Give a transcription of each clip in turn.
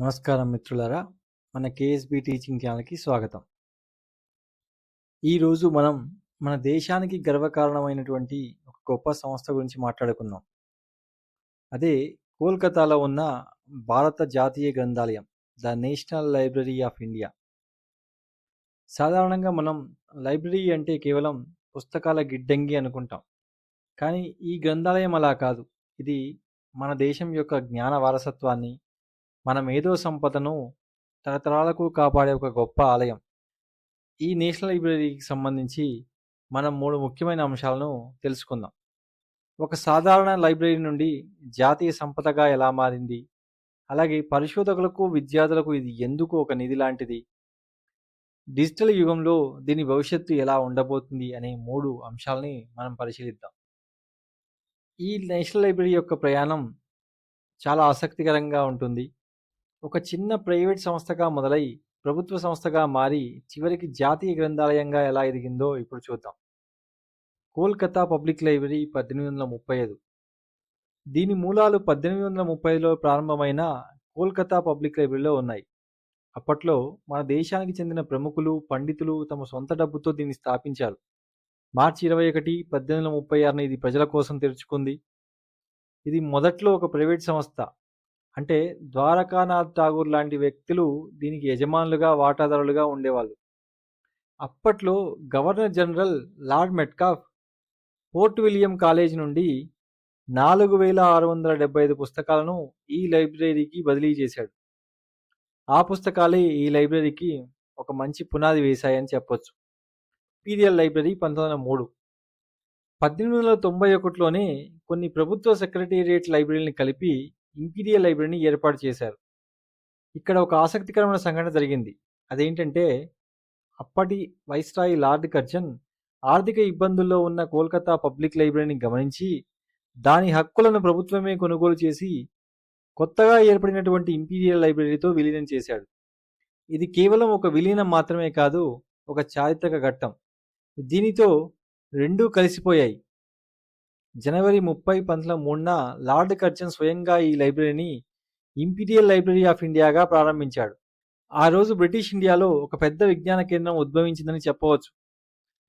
నమస్కారం మిత్రులారా మన కేఎస్బి టీచింగ్ ఛానల్కి స్వాగతం. ఈరోజు మనం మన దేశానికి గర్వకారణమైనటువంటి ఒక గొప్ప సంస్థ గురించి మాట్లాడుకుందాం. అదే కోల్కతాలో ఉన్న భారత జాతీయ గ్రంథాలయం the national library of India. సాధారణంగా మనం లైబ్రరీ అంటే కేవలం పుస్తకాల గిడ్డంగి అనుకుంటాం. కానీ ఈ గ్రంథాలయం అలా కాదు. ఇది మన దేశం యొక్క జ్ఞాన వారసత్వాన్ని మన మేధో సంపదను తరతరాలకు కాపాడే ఒక గొప్ప ఆలయం. ఈ నేషనల్ లైబ్రరీకి సంబంధించి మనం మూడు ముఖ్యమైన అంశాలను తెలుసుకుందాం. ఒక సాధారణ లైబ్రరీ నుండి జాతీయ సంపదగా ఎలా మారింది? అలాగే పరిశోధకులకు విద్యార్థులకు ఇది ఎందుకు ఒక నిధి లాంటిది? డిజిటల్ యుగంలో దీని భవిష్యత్తు ఎలా ఉండబోతుంది అనే మూడు అంశాలని మనం పరిశీలిద్దాం. ఈ నేషనల్ లైబ్రరీ యొక్క ప్రయాణం చాలా ఆసక్తికరంగా ఉంటుంది. ఒక చిన్న ప్రైవేట్ సంస్థగా మొదలై ప్రభుత్వ సంస్థగా మారి చివరికి జాతీయ గ్రంథాలయంగా ఎలా ఎదిగిందో ఇప్పుడు చూద్దాం. కోల్కతా పబ్లిక్ లైబ్రరీ పద్దెనిమిది వందల ముప్పై ఐదు. దీని మూలాలు పద్దెనిమిది వందల ముప్పైలో ప్రారంభమైన కోల్కతా పబ్లిక్ లైబ్రరీలో ఉన్నాయి. అప్పట్లో మన దేశానికి చెందిన ప్రముఖులు పండితులు తమ సొంత డబ్బుతో దీన్ని స్థాపించారు. మార్చి ఇరవై ఒకటి పద్దెనిమిది వందల ముప్పై ఆరున ఇది ప్రజల కోసం తెరుచుకుంది. ఇది మొదట్లో ఒక ప్రైవేట్ సంస్థ. అంటే ద్వారకానాథ్ ఠాగూర్ లాంటి వ్యక్తులు దీనికి యజమానులుగా వాటాదారులుగా ఉండేవాళ్ళు. అప్పట్లో governor general lord Metcalfe fort William college నుండి నాలుగు వేల ఆరు వందల డెబ్బై ఐదు పుస్తకాలను ఈ లైబ్రరీకి బదిలీ చేశాడు. ఆ పుస్తకాలే ఈ లైబ్రరీకి ఒక మంచి పునాది వేశాయని చెప్పొచ్చు. ఇంపీరియల్ లైబ్రరీ పంతొమ్మిది వందల మూడు. పద్దెనిమిది వందల తొంభై ఒకటిలోనే కొన్ని ప్రభుత్వ సెక్రటేరియట్ లైబ్రరీని కలిపి ఇంపీరియల్ లైబ్రరీని ఏర్పాటు చేశారు. ఇక్కడ ఒక ఆసక్తికరమైన సంఘటన జరిగింది. అదేంటంటే అప్పటి వైస్రాయి లార్డ్ కర్జన్ ఆర్థిక ఇబ్బందుల్లో ఉన్న కోల్కతా పబ్లిక్ లైబ్రరీని గమనించి దాని హక్కులను ప్రభుత్వమే కొనుగోలు చేసి కొత్తగా ఏర్పడినటువంటి ఇంపీరియల్ లైబ్రరీతో విలీనం చేశాడు. ఇది కేవలం ఒక విలీనం మాత్రమే కాదు ఒక చారిత్రక ఘట్టం. దీనితో రెండూ కలిసిపోయాయి. జనవరి ముప్పై పంతొమ్మిది మూడున లార్డ్ కర్జన్ స్వయంగా ఈ లైబ్రరీని ఇంపీరియల్ లైబ్రరీ ఆఫ్ ఇండియాగా ప్రారంభించాడు. ఆ రోజు బ్రిటిష్ ఇండియాలో ఒక పెద్ద విజ్ఞాన కేంద్రం ఉద్భవించిందని చెప్పవచ్చు.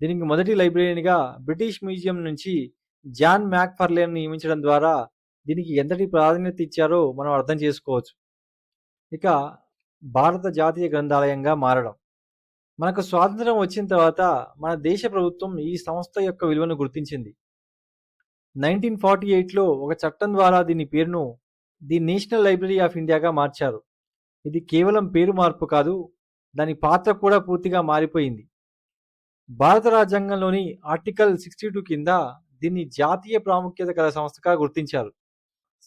దీనికి మొదటి లైబ్రరీనిగా బ్రిటిష్ మ్యూజియం నుంచి జాన్ మ్యాక్ ఫర్లేన్ నియమించడం ద్వారా దీనికి ఎంతటి ప్రాధాన్యత ఇచ్చారో మనం అర్థం చేసుకోవచ్చు. ఇక భారత జాతీయ గ్రంథాలయంగా మారడం. మనకు స్వాతంత్రం వచ్చిన తర్వాత మన దేశ ప్రభుత్వం ఈ సంస్థ యొక్క విలువను గుర్తించింది. నైన్టీన్ ఫార్టీ ఎయిట్లో ఒక చట్టం ద్వారా దీని పేరును ది నేషనల్ లైబ్రరీ ఆఫ్ ఇండియాగా మార్చారు. ఇది కేవలం పేరు మార్పు కాదు దాని పాత్ర కూడా పూర్తిగా మారిపోయింది. భారత రాజ్యాంగంలోని ఆర్టికల్ సిక్స్టీ టూ కింద దీన్ని జాతీయ ప్రాముఖ్యత గల సంస్థగా గుర్తించారు.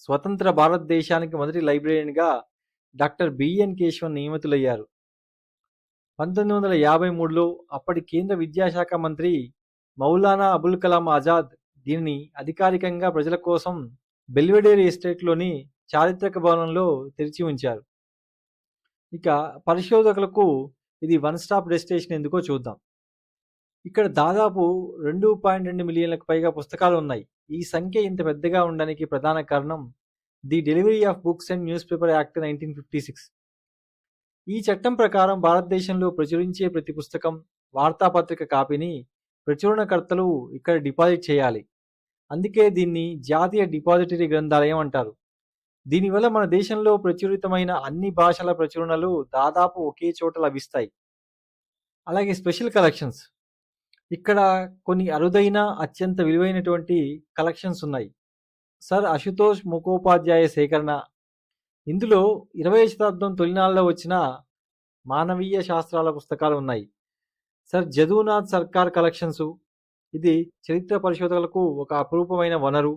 స్వతంత్ర భారతదేశానికి మొదటి లైబ్రరీగా డాక్టర్ బిఎన్ కేశవన్ నియమితులయ్యారు. పంతొమ్మిది వందల యాభై మూడులో అప్పటి కేంద్ర విద్యాశాఖ మంత్రి మౌలానా అబుల్ కలాం ఆజాద్ దీనిని అధికారికంగా ప్రజల కోసం బెల్వెడేర్ ఎస్టేట్లోని చారిత్రక భవనంలో తెరిచి ఉంచారు. ఇక పరిశోధకులకు ఇది వన్ స్టాప్ డెస్టినేషన్ ఎందుకో చూద్దాం. ఇక్కడ దాదాపు రెండు పాయింట్ రెండు మిలియన్లకు పైగా పుస్తకాలు ఉన్నాయి. ఈ సంఖ్య ఇంత పెద్దగా ఉండడానికి ప్రధాన కారణం the delivery of books and newspaper act nineteen fifty six. ఈ చట్టం ప్రకారం భారతదేశంలో ప్రచురించే ప్రతి పుస్తకం వార్తాపత్రిక కాపీని ప్రచురణకర్తలు ఇక్కడ డిపాజిట్ చేయాలి. అందుకే దీన్ని జాతీయ డిపాజిటరీ గ్రంథాలయం అంటారు. దీనివల్ల మన దేశంలో ప్రచురితమైన అన్ని భాషల ప్రచురణలు దాదాపు ఒకే చోట లభిస్తాయి. అలాగే స్పెషల్ కలెక్షన్స్. ఇక్కడ కొన్ని అరుదైన అత్యంత విలువైనటువంటి కలెక్షన్స్ ఉన్నాయి. సర్ అశుతోష్ ముఖోపాధ్యాయ సేకరణ. ఇందులో ఇరవై శతాబ్దం తొలినాళ్ళలో వచ్చిన మానవీయ శాస్త్రాల పుస్తకాలు ఉన్నాయి. సర్ జదునాథ్ సర్కార్ కలెక్షన్స్ ఇది చరిత్ర పరిశోధకులకు ఒక అపురూపమైన వనరు.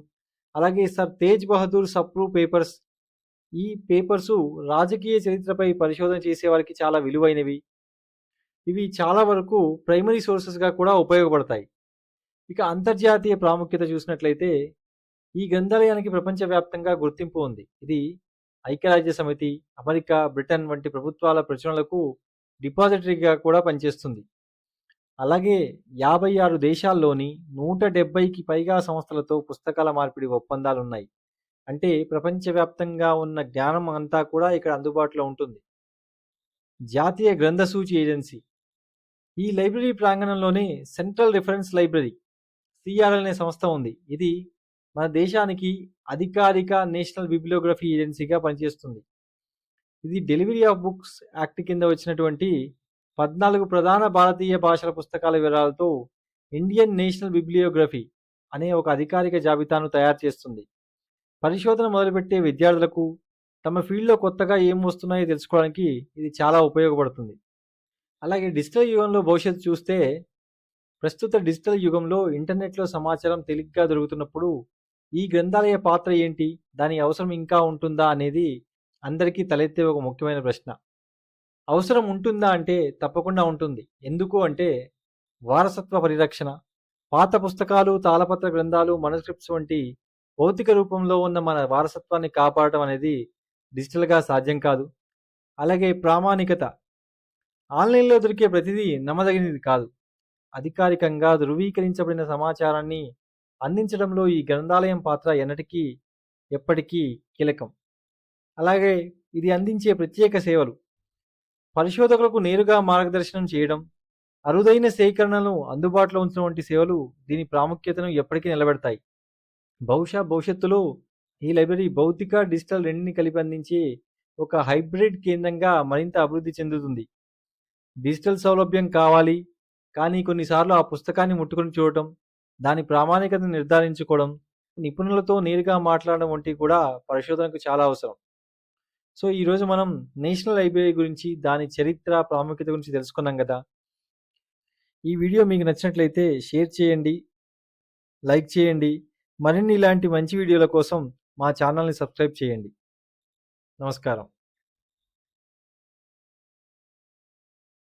అలాగే సర్ తేజ్ బహదూర్ సప్రూ పేపర్స్. ఈ పేపర్సు రాజకీయ చరిత్రపై పరిశోధన చేసేవారికి చాలా విలువైనవి. ఇవి చాలా వరకు ప్రైమరీ సోర్సెస్గా కూడా ఉపయోగపడతాయి. ఇక అంతర్జాతీయ ప్రాముఖ్యత చూసినట్లయితే ఈ గ్రంథాలయానికి ప్రపంచవ్యాప్తంగా గుర్తింపు ఉంది. ఇది ఐక్యరాజ్య సమితి అమెరికా బ్రిటన్ వంటి ప్రభుత్వాల ప్రచురణలకు డిపాజిటరీగా కూడా పనిచేస్తుంది. అలాగే యాభై ఆరు దేశాల్లోని నూట డెబ్బైకి పైగా సంస్థలతో పుస్తకాల మార్పిడి ఒప్పందాలున్నాయి. అంటే ప్రపంచవ్యాప్తంగా ఉన్న జ్ఞానం అంతా కూడా ఇక్కడ అందుబాటులో ఉంటుంది. జాతీయ గ్రంథ సూచి ఏజెన్సీ. ఈ లైబ్రరీ ప్రాంగణంలోనే సెంట్రల్ రిఫరెన్స్ లైబ్రరీ సిఆర్ఎల్ అనే సంస్థ ఉంది. ఇది మన దేశానికి అధికారిక నేషనల్ బిబ్లియోగ్రఫీ ఏజెన్సీగా పనిచేస్తుంది. ఇది డెలివరీ ఆఫ్ బుక్స్ యాక్ట్ కింద వచ్చినటువంటి పద్నాలుగు ప్రధాన భారతీయ భాషల పుస్తకాల వివరాలతో ఇండియన్ నేషనల్ బిబ్లియోగ్రఫీ అనే ఒక అధికారిక జాబితాను తయారు చేస్తుంది. పరిశోధన మొదలుపెట్టే విద్యార్థులకు తమ ఫీల్డ్లో కొత్తగా ఏం వస్తున్నాయో తెలుసుకోవడానికి ఇది చాలా ఉపయోగపడుతుంది. అలాగే డిజిటల్ యుగంలో భవిష్యత్తు చూస్తే ప్రస్తుత డిజిటల్ యుగంలో ఇంటర్నెట్లో సమాచారం తేలిగ్గా దొరుకుతున్నప్పుడు ఈ గ్రంథాలయ పాత్ర ఏంటి? దాని అవసరం ఇంకా ఉంటుందా? అనేది అందరికీ తలెత్తే ఒక ముఖ్యమైన ప్రశ్న. అవసరం ఉంటుందా అంటే తప్పకుండా ఉంటుంది. ఎందుకు అంటే వారసత్వ పరిరక్షణ పాత పుస్తకాలు తాళపత్ర గ్రంథాలు మనస్క్రిప్ట్స్ వంటి భౌతిక రూపంలో ఉన్న మన వారసత్వాన్ని కాపాడటం అనేది డిజిటల్గా సాధ్యం కాదు. అలాగే ప్రామాణికత ఆన్లైన్లో దొరికే ప్రతిదీ నమ్మదగినది కాదు. అధికారికంగా ధృవీకరించబడిన సమాచారాన్ని అందించడంలో ఈ గ్రంథాలయం పాత్ర ఎన్నటికీ ఎప్పటికీ కీలకం. అలాగే ఇది అందించే ప్రత్యేక సేవలు పరిశోధకులకు నేరుగా మార్గదర్శనం చేయడం అరుదైన సేకరణలను అందుబాటులో ఉంచిన వంటి సేవలు దీని ప్రాముఖ్యతను ఎప్పటికీ నిలబెడతాయి. బహుశా భవిష్యత్తులో ఈ లైబ్రరీ భౌతిక డిజిటల్ రెండిని కలిపి అందించే ఒక హైబ్రిడ్ కేంద్రంగా మరింత అభివృద్ధి చెందుతుంది. డిజిటల్ సౌలభ్యం కావాలి కానీ కొన్నిసార్లు ఆ పుస్తకాన్ని ముట్టుకొని చూడటం దాని ప్రామాణికతను నిర్ధారించుకోవడం నిపుణులతో నేరుగా మాట్లాడడం వంటివి కూడా పరిశోధనకు చాలా అవసరం. సో ఈరోజు మనం నేషనల్ లైబ్రరీ గురించి దాని చరిత్ర ప్రాముఖ్యత గురించి తెలుసుకున్నాం కదా. ఈ వీడియో మీకు నచ్చినట్లయితే షేర్ చేయండి లైక్ చేయండి మరిన్ని ఇలాంటి మంచి వీడియోల కోసం మా ఛానల్ని సబ్స్క్రైబ్ చేయండి. నమస్కారం.